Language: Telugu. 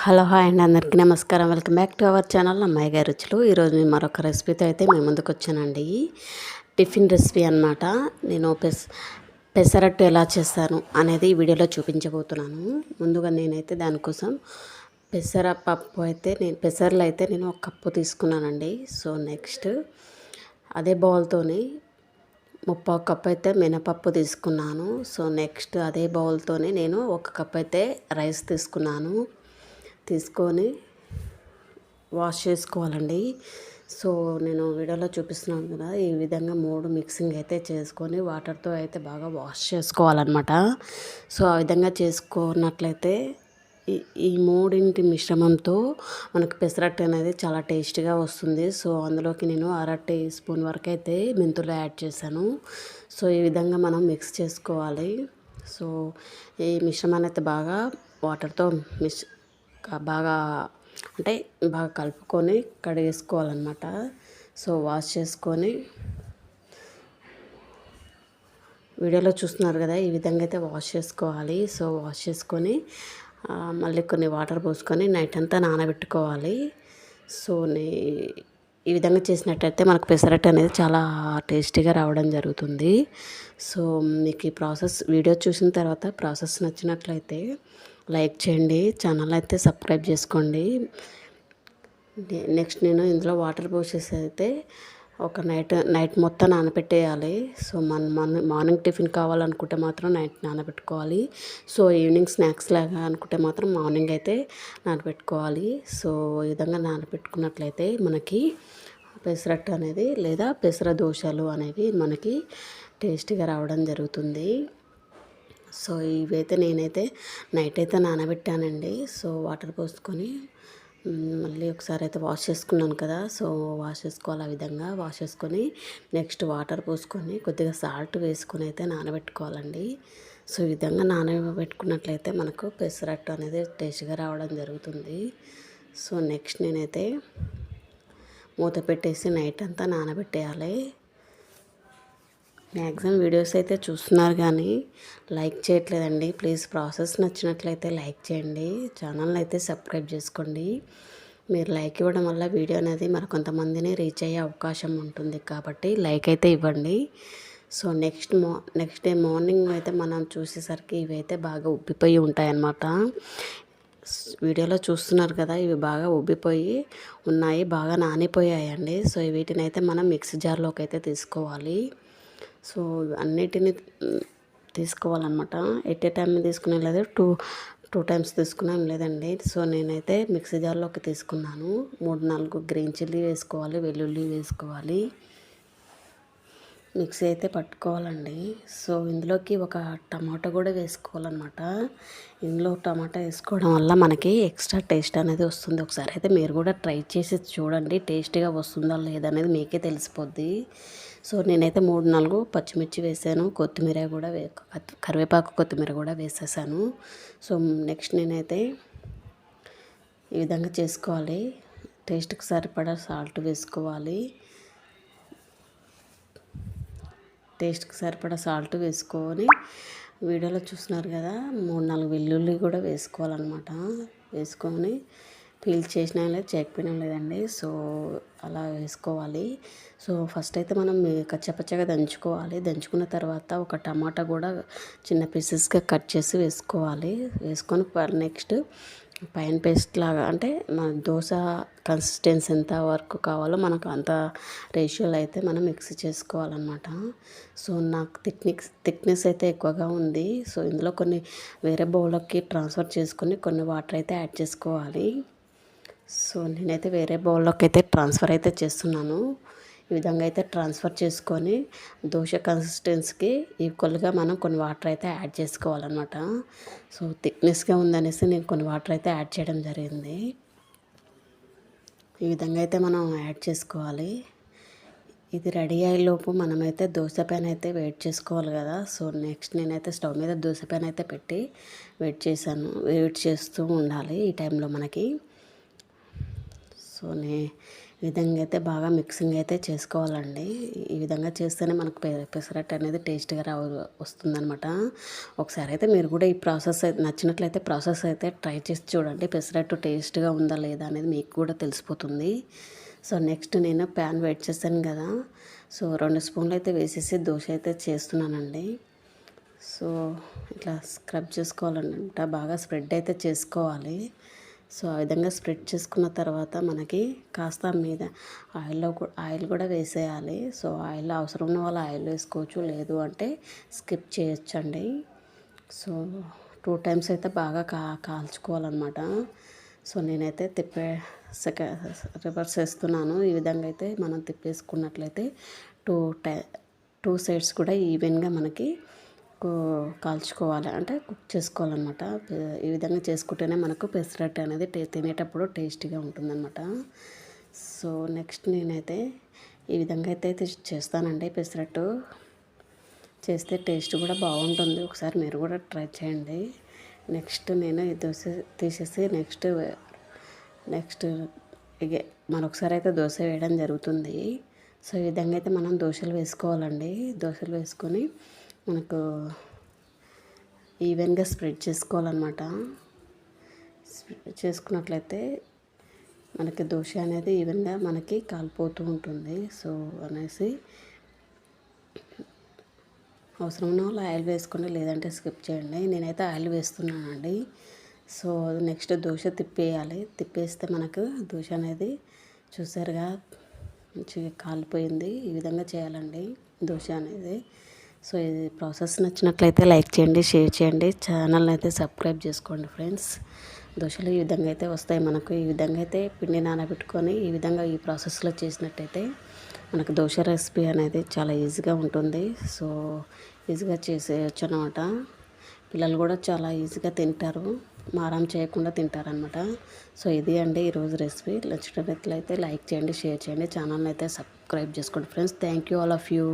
హలో హాయ్ అండి అందరికీ నమస్కారం. Welcome back to our channel అమ్మాయి గారి రుచులు. ఈరోజు నేను మరొక రెసిపీతో అయితే మేము ముందుకు వచ్చానండి. టిఫిన్ రెసిపీ అనమాట నేను పెస్ పెసరట్టు ఎలా చేస్తాను అనేది ఈ వీడియోలో చూపించబోతున్నాను. ముందుగా నేనైతే దానికోసం పెసర పప్పు అయితే నేను పెసర్లు అయితే నేను ఒక కప్పు తీసుకున్నానండి. సో నెక్స్ట్ అదే బౌల్తోని ముప్పై కప్ అయితే మినపప్పు తీసుకున్నాను. సో నెక్స్ట్ అదే బౌల్తోనే నేను ఒక కప్ అయితే రైస్ తీసుకున్నాను. తీసుకొని వాష్ చేసుకోవాలండి. సో నేను వీడియోలో చూపిస్తున్నాను కదా ఈ విధంగా మూడు మిక్సింగ్ అయితే చేసుకొని వాటర్తో అయితే బాగా వాష్ చేసుకోవాలన్నమాట. సో ఆ విధంగా చేసుకున్నట్లయితే ఈ ఈ మూడింటి మిశ్రమంతో మనకు పెసరట్టు అనేది చాలా టేస్ట్గా వస్తుంది. సో అందులోకి నేను అర టీ స్పూన్ వరకు అయితే మెంతులు యాడ్ చేశాను. సో ఈ విధంగా మనం మిక్స్ చేసుకోవాలి. సో ఈ మిశ్రమాన్ని అయితే బాగా వాటర్తో మిక్స్ బాగా అంటే బాగా కలుపుకొని కడిగేసుకోవాలన్నమాట. సో వాష్ చేసుకొని వీడియోలో చూస్తున్నారు కదా ఈ విధంగా అయితే వాష్ చేసుకోవాలి. సో వాష్ చేసుకొని మళ్ళీ కొన్ని వాటర్ పోసుకొని నైట్ అంతా నానబెట్టుకోవాలి. సో ఈ విధంగా చేసినట్టయితే మనకు పెసరట్టు అనేది చాలా టేస్టీగా రావడం జరుగుతుంది. సో మీకు ఈ ప్రాసెస్ వీడియో చూసిన తర్వాత ప్రాసెస్ నచ్చినట్లయితే లైక్ చేయండి ఛానల్ అయితే సబ్స్క్రైబ్ చేసుకోండి. నెక్స్ట్ నేను ఇందులో వాటర్ పోసేసి అయితే ఒక నైట్ నైట్ మొత్తం నానబెట్టేయాలి. సో మన మార్నింగ్ టిఫిన్ కావాలనుకుంటే మాత్రం నైట్ నానబెట్టుకోవాలి. సో ఈవినింగ్ స్నాక్స్ లాగా అనుకుంటే మాత్రం మార్నింగ్ అయితే నానబెట్టుకోవాలి. సో ఈ విధంగా నానబెట్టుకున్నట్లయితే మనకి పెసరట్టు అనేది లేదా పెసర దోశలు అనేవి మనకి టేస్టీగా రావడం జరుగుతుంది. సో ఇవైతే నేనైతే నైట్ అయితే నానబెట్టానండి. సో వాటర్ పోసుకొని మళ్ళీ ఒకసారి అయితే వాష్ చేసుకున్నాను కదా సో వాష్ చేసుకోవాలి ఆ విధంగా. వాష్ చేసుకొని నెక్స్ట్ వాటర్ పోసుకొని కొద్దిగా సాల్ట్ వేసుకొని అయితే నానబెట్టుకోవాలండి. సో ఈ విధంగా నానబెట్టుకున్నట్లయితే మనకు పెసరట్టు అనేది టేస్ట్గా రావడం జరుగుతుంది. సో నెక్స్ట్ నేనైతే మూత పెట్టేసి నైట్ అంతా నానబెట్టేయాలి. మ్యాక్సిమం వీడియోస్ అయితే చూస్తున్నారు కానీ లైక్ చేయట్లేదండి. ప్లీజ్ ప్రాసెస్ నచ్చినట్లయితే లైక్ చేయండి. ఛానల్ని అయితే సబ్స్క్రైబ్ చేసుకోండి. మీరు లైక్ ఇవ్వడం వల్ల వీడియో అనేది మరి కొంతమందిని రీచ్ అయ్యే అవకాశం ఉంటుంది కాబట్టి లైక్ అయితే ఇవ్వండి. సో నెక్స్ట్ మా నెక్స్ట్ డే మార్నింగ్ అయితే మనం చూసేసరికి ఇవైతే బాగా ఉబ్బిపోయి ఉంటాయన్నమాట. వీడియోలో చూస్తున్నారు కదా ఇవి బాగా ఉబ్బిపోయి ఉన్నాయి బాగా నానిపోయాయండి. సో వీటిని అయితే మనం మిక్సీ జార్లోకి అయితే తీసుకోవాలి. సో అన్నిటిని తీసుకోవాలన్నమాట. ఎట్ ఏ టైం తీసుకునే లేదు. టూ టూ టైమ్స్ తీసుకున్నాం లేదండి. సో నేనైతే మిక్సీ జార్లోకి తీసుకున్నాను. మూడు నాలుగు గ్రీన్ చిల్లీ వేసుకోవాలి వెల్లుల్లి వేసుకోవాలి. మిక్సీ అయితే పట్టుకోవాలండి. సో ఇందులోకి ఒక టమాటా కూడా వేసుకోవాలన్నమాట. ఇందులో టమాటా వేసుకోవడం వల్ల మనకి ఎక్స్ట్రా టేస్ట్ అనేది వస్తుంది. ఒకసారి అయితే మీరు కూడా ట్రై చేసి చూడండి. టేస్టీగా వస్తుందా లేదనేది మీకే తెలిసిపోద్ది. సో నేనైతే మూడు నాలుగు పచ్చిమిర్చి వేసాను. కొత్తిమీర కూడా వే కరివేపాకు కొత్తిమీర కూడా వేసేసాను. సో నెక్స్ట్ నేనైతే ఈ విధంగా చేసుకోవాలి. టేస్ట్కి సరిపడా సాల్ట్ వేసుకోవాలి. టేస్ట్కి సరిపడా సాల్ట్ వేసుకొని వీడియోలో చూస్తున్నారు కదా మూడు నాలుగు వెల్లుల్లి కూడా వేసుకోవాలన్నమాట. వేసుకొని పీల్ చేసినా లేదు చేయకపోయినా లేదండి. సో అలా వేసుకోవాలి. సో ఫస్ట్ అయితే మనం కచ్చపచ్చగా దంచుకోవాలి. దంచుకున్న తర్వాత ఒక టమాటా కూడా చిన్న పీసెస్గా కట్ చేసి వేసుకోవాలి. వేసుకొని నెక్స్ట్ పైన పేస్ట్ లాగా అంటే మన దోశ కన్సిస్టెన్సీ ఎంత వరకు కావాలో మనకు అంత రేషియోలో అయితే మనం మిక్సీ చేసుకోవాలన్నమాట. సో నాకు థిక్నిక్స్ థిక్నెస్ అయితే ఎక్కువగా ఉంది. సో ఇందులో కొన్ని వేరే బౌల్లోకి ట్రాన్స్ఫర్ చేసుకొని కొన్ని వాటర్ అయితే యాడ్ చేసుకోవాలి. సో నేనైతే వేరే బౌల్లోకి అయితే ట్రాన్స్ఫర్ అయితే చేస్తున్నాను. ఈ విధంగా అయితే ట్రాన్స్ఫర్ చేసుకొని దోశ కన్సిస్టెన్సీకి ఈక్వల్గా మనం కొన్ని వాటర్ అయితే యాడ్ చేసుకోవాలన్నమాట. సో థిక్నెస్గా ఉందనేసి నేను కొన్ని వాటర్ అయితే యాడ్ చేయడం జరిగింది. ఈ విధంగా అయితే మనం యాడ్ చేసుకోవాలి. ఇది రెడీ అయ్యేలోపు మనమైతే దోశ పైన అయితే వెయిట్ చేసుకోవాలి కదా. సో నెక్స్ట్ నేనైతే స్టవ్ మీద దోశ పైన అయితే పెట్టి వెయిట్ చేశాను వెయిట్ చేస్తూ ఉండాలి ఈ టైంలో మనకి. సో నే ఈ విధంగా అయితే బాగా మిక్సింగ్ అయితే చేసుకోవాలండి. ఈ విధంగా చేస్తేనే మనకు పెసరట్టు అనేది టేస్ట్గా రా వస్తుందనమాట ఒకసారి అయితే మీరు కూడా ఈ ప్రాసెస్ అయితే నచ్చినట్లయితే ప్రాసెస్ అయితే ట్రై చేసి చూడండి. పెసరట్టు టేస్ట్గా ఉందా లేదా అనేది మీకు కూడా తెలిసిపోతుంది. సో నెక్స్ట్ నేను ప్యాన్ వెయిట్ చేశాను కదా. సో రెండు స్పూన్లు అయితే వేసేసి దోశ అయితే చేస్తున్నానండి. సో ఇట్లా స్క్రబ్ చేసుకోవాలన్నమాట బాగా స్ప్రెడ్ అయితే చేసుకోవాలి. సో ఆ విధంగా స్ప్రెడ్ చేసుకున్న తర్వాత మనకి కాస్త మీద ఆయిల్లో ఆయిల్ కూడా వేసేయాలి. సో ఆయిల్ అవసరం ఉన్న వాళ్ళు ఆయిల్ వేసుకోవచ్చు. లేదు అంటే స్కిప్ చేయొచ్చండి. సో టూ టైమ్స్ అయితే బాగా కా కాల్చుకోవాలన్నమాట. సో నేనైతే తిప్పే సెక రివర్స్ వేస్తున్నాను. ఈ విధంగా అయితే మనం తిప్పేసుకున్నట్లయితే టూ టై టూ సైడ్స్ కూడా ఈవెన్గా మనకి కాల్చుకోవాలి అంటే కుక్ చేసుకోవాలన్నమాట. ఈ విధంగా చేసుకుంటేనే మనకు పెసరట్టు అనేది టే తినేటప్పుడు టేస్టీగా ఉంటుందన్నమాట. సో నెక్స్ట్ నేనైతే ఈ విధంగా అయితే చేస్తానండి పెసరట్టు చేస్తే టేస్ట్ కూడా బాగుంటుంది. ఒకసారి మీరు కూడా ట్రై చేయండి. నెక్స్ట్ నేను దోశ తీసేసి నెక్స్ట్ నెక్స్ట్ ఇగే మరొకసారి అయితే దోశ వేయడం జరుగుతుంది. సో ఈ విధంగా అయితే మనం దోశలు వేసుకోవాలండి. దోశలు వేసుకొని మనకు ఈవెన్గా స్ప్రెడ్ చేసుకోవాలన్నమాట. స్ప్రెడ్ చేసుకున్నట్లయితే మనకి దోశ అనేది ఈవెన్గా మనకి కాలిపోతూ ఉంటుంది. సో అనేసి అవసరం ఉన్న వాళ్ళు ఆయిల్ వేసుకోండి లేదంటే స్కిప్ చేయండి. నేనైతే ఆయిల్ వేస్తున్నానండి. సో నెక్స్ట్ దోశ తిప్పేయాలి. తిప్పేస్తే మనకు దోశ అనేది చూసారుగా మంచిగా కాలిపోయింది. ఈ విధంగా చేయాలండి దోశ అనేది. సో ఇది ప్రాసెస్ నచ్చినట్లయితే లైక్ చేయండి షేర్ చేయండి. ఛానల్ని అయితే సబ్స్క్రైబ్ చేసుకోండి ఫ్రెండ్స్. దోశలు ఈ విధంగా అయితే వస్తాయి మనకు. ఈ విధంగా అయితే పిండి నానబెట్టుకొని ఈ విధంగా ఈ ప్రాసెస్లో చేసినట్టయితే మనకు దోశ రెసిపీ అనేది చాలా ఈజీగా ఉంటుంది. సో ఈజీగా చేసేయచ్చు అనమాట పిల్లలు కూడా చాలా ఈజీగా తింటారు. మారం చేయకుండా తింటారనమాట సో ఇది అండి ఈరోజు రెసిపీ. నచ్చినట్లయితే లైక్ చేయండి షేర్ చేయండి. ఛానల్ని అయితే సబ్స్క్రైబ్ చేసుకోండి friends. Thank you all of you.